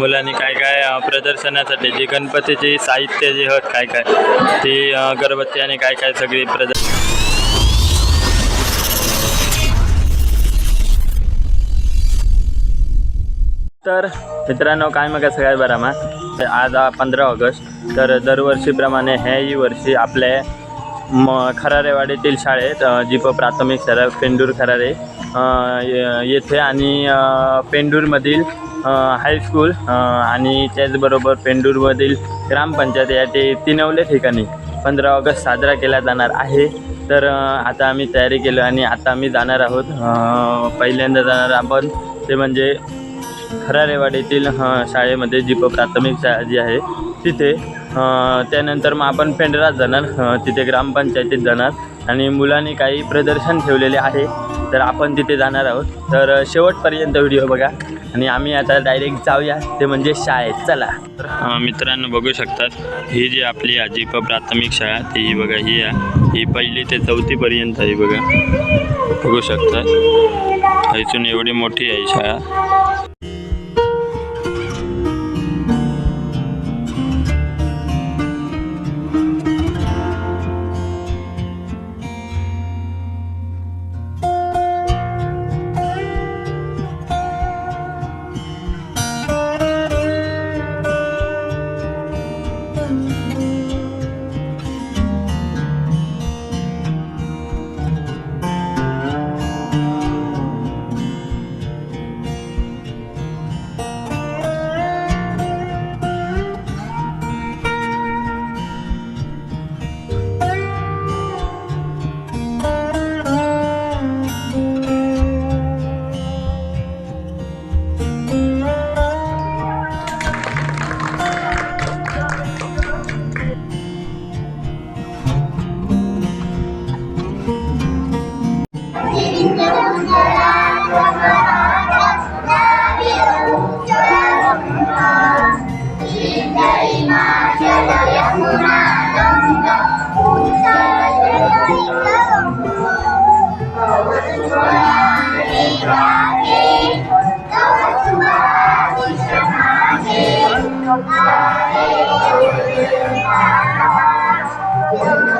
मुलांनी काय काय प्रदर्शनासाठी जे गणपतीचे साहित्य जे होत काय काय ते अं, अगरबत्ती आणि काय काय सगळी प्रदर्शन तर मित्रांनो काय मग काय बरं मा आज पंधरा ऑगस्ट तर दरवर्षीप्रमाणे ह्याही वर्षी आपल्या म खरारेवाडीतील शाळेत अ, जीप प्राथमिक शाळा पेंडूर खरारे येथे आणि पेंडूरमधील हायस्कूल आणि त्याचबरोबर पेंडूरमधील ग्रामपंचायत या ते तिनवले ठिकाणी पंधरा ऑगस्ट साजरा केला जाणार आहे. तर आता आम्ही तयारी केलो आणि आता आम्ही जाणार आहोत. पहिल्यांदा जाणार आपण ते म्हणजे खरारेवाडीतील अ, शाळेमध्ये जी प्राथमिक शाळा जी आहे तिथे त्यानंतर मग आपण पेंढरात जाणार तिथे ग्रामपंचायतीत जाणार आणि मुलांनी काही प्रदर्शन ठेवलेले आहे. तर आपण तिथे जाणार आहोत. तर शेवटपर्यंत व्हिडिओ बघा. आणि आम्ही आता डायरेक्ट जाऊया. ते म्हणजे शाळेत. चला. मित्रांनो बघू शकतात. ही जी आपली आजीप प्राथमिक शाळा ती ही बघा ही आहे. ही पहिली ते चौथीपर्यंत आहे बघा. बघू शकतात. इथून एवढी मोठी आहे ही शाळा. Yeah.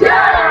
Yeah!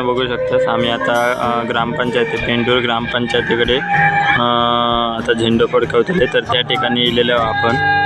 मित्रांनो बघू शकतास आम्ही आता ग्रामपंचायती पेंडूर ग्रामपंचायतीकडे आता झेंडू फडकवतले तर त्या ठिकाणी इलेलो आहोत आपण.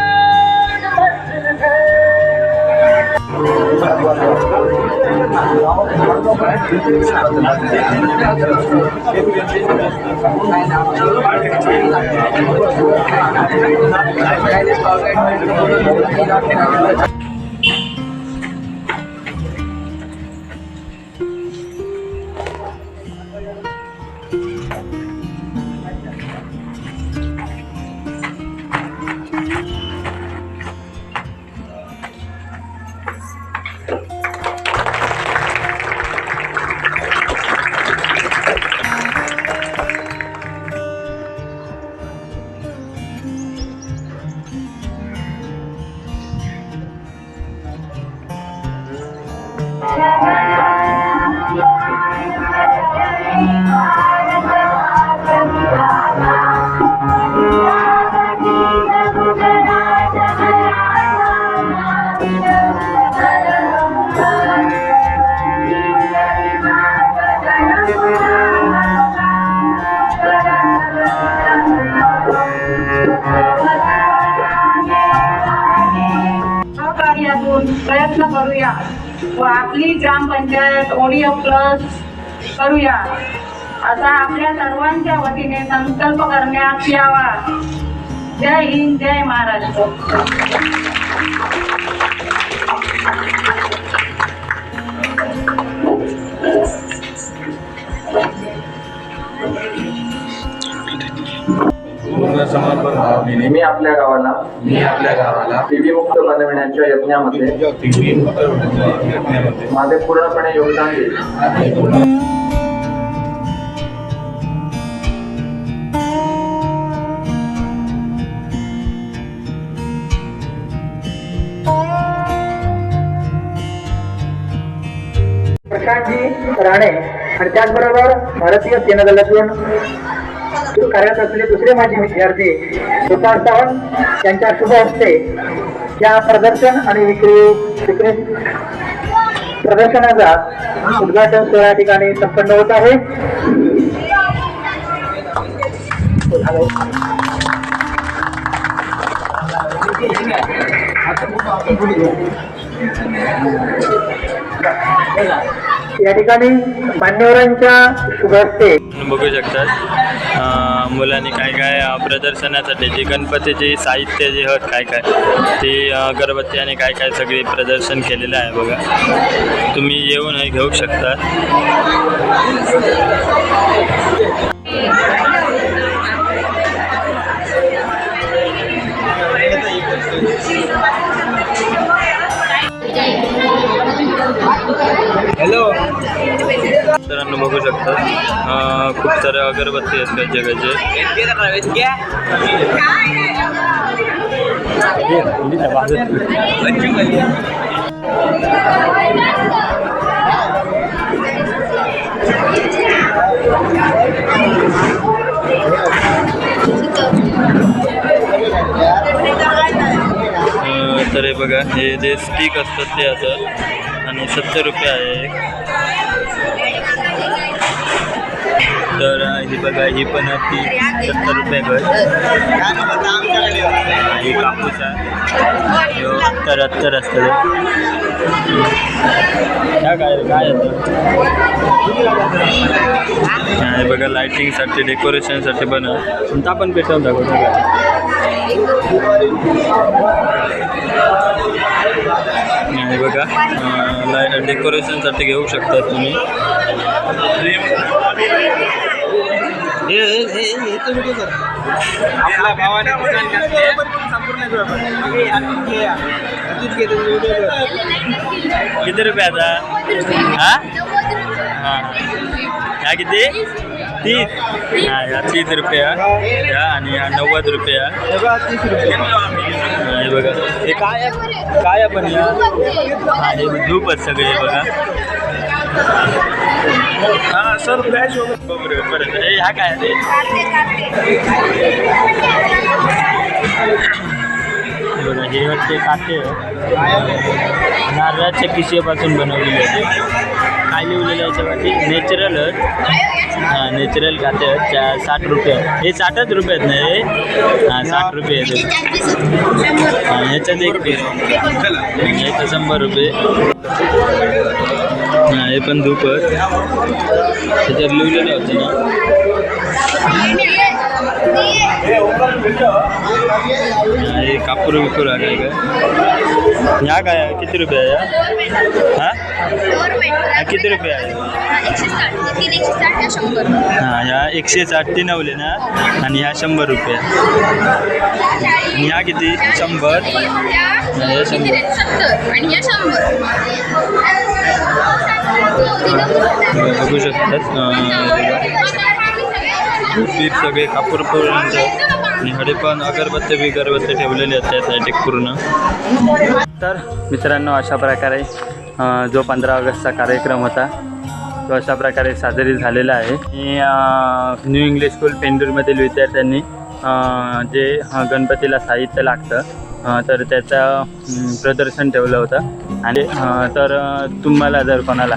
chamar. करूया. व आपली ग्रामपंचायत ओडिओ प्लस करूया. असा आपल्या सर्वांच्या वतीने संकल्प करण्यात यावा. जय हिंद जय महाराष्ट्र. मी आपल्या गावाला मी आपल्या गावाला. टीबी मुक्त बनविण्याच्या यज्ञामध्ये माझे पूर्णपणे योगदान देईल. प्रशांतजी राणे आणि त्याचबरोबर भारतीय सेना दलातून कार्यरत असलेले दुसरे माझे विद्यार्थी गोपाळ सावंत यांच्या शुभ हस्ते या प्रदर्शन आणि विक्री विक्री प्रदर्शनाचा उद्घाटन सोहळा या ठिकाणी संपन्न होत आहे. या ठिकाणी मान्यवरांच्या शुभ हस्ते बघू शकतात. मुलांनी काय काय प्रदर्शनासाठी जे गणपतीचे साहित्य जे आहेत काय काय ते अगरबत्ती आणि काय काय सगळे प्रदर्शन केलेलं आहे बघा. तुम्ही येऊन हे घेऊ शकता. हॅलो सरांना बघू शकता. खूप सारे अगरबत्ती आहेत जगाचे. तर हे बघा हे जे स्टिक असतात ते असं आणि सत्तर रुपये आहे तर ही बघा ही पण आहे ती सत्तर रुपये घर. ही कापूस आहे. तर अत्तर अत्तर असतं ह्या काय काय येतं हे बघा लायटिंगसाठी डेकोरेशनसाठी पण आहे. पण पेटवून दाखवतो हे बघा. लाय डेकोरेशनसाठी घेऊ शकता तुम्ही. किती रुपयाचा हा? हां. किती? तीस. हां तीस रुपया. ह्या आणि ह्या नव्वद रुपया. हां, हे बघा. हे काय काय पण हे धूप आहेत सगळे बघा. हाँ, सर फ्लॅश बरोबर परत ह्या काय बघा, हे वाटते काटे. नारळाच्या किशेपासून बनवलेले आहे. काय लिहिलेलं आहे याच्यावरती. नॅचरलच हां. नॅचरल खाते चा साठ रुपये. हे साठच रुपये आहेत ना हे? हां साठ रुपये आहेत. हां याच्यात एक याचं शंभर रुपये. हां हे पण धूपच त्याच्यात लिहिलेलं होतं ना. हां, कापूर आहे काय काय ह्या काय? किती रुपये आहे हा हा किती रुपये आहे हां ह्या एकशे साठ ती नवले ना आणि ह्या शंभर रुपये आणि ह्या किती शंभर हे शंभर. बघू शकतात पीठ सगळे कापूर पर्यंत आणि हडे पण अगरबत्ती बिगरबत्ती ठेवलेले आहेत पूर्ण. तर मित्रांनो अशा प्रकारे जो पंधरा ऑगस्टचा कार्यक्रम होता तो अशा प्रकारे साजरी झालेला आहे. आणि न्यू इंग्लिश स्कूल पेंडूरमधील विद्यार्थ्यांनी जे गणपतीला साहित्य लागतं तर त्याचं प्रदर्शन ठेवलं होतं. आणि तर तुम्हाला जर कोणाला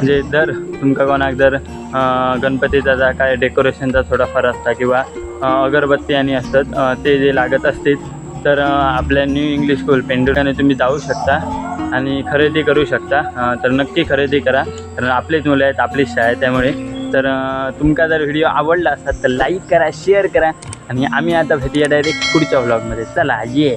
म्हणजे जर तुमका कोणाक जर गणपतीचा जा काय डेकोरेशनचा थोडाफार असता किंवा अगरबत्ती आणि असतात ते जे लागत असतील तर आपल्या न्यू इंग्लिश स्कूल पेंडुराने तुम्ही जाऊ शकता आणि खरेदी करू शकता. तर नक्की खरेदी करा. कारण आपलीच मुलं आहेत आपलीच शाळा आहे त्यामुळे. तर तुमका जर व्हिडिओ आवडला असतात तर लाईक करा शेअर करा आणि आम्ही आता भेटूया डायरेक्ट पुढच्या व्लॉगमध्ये चला ये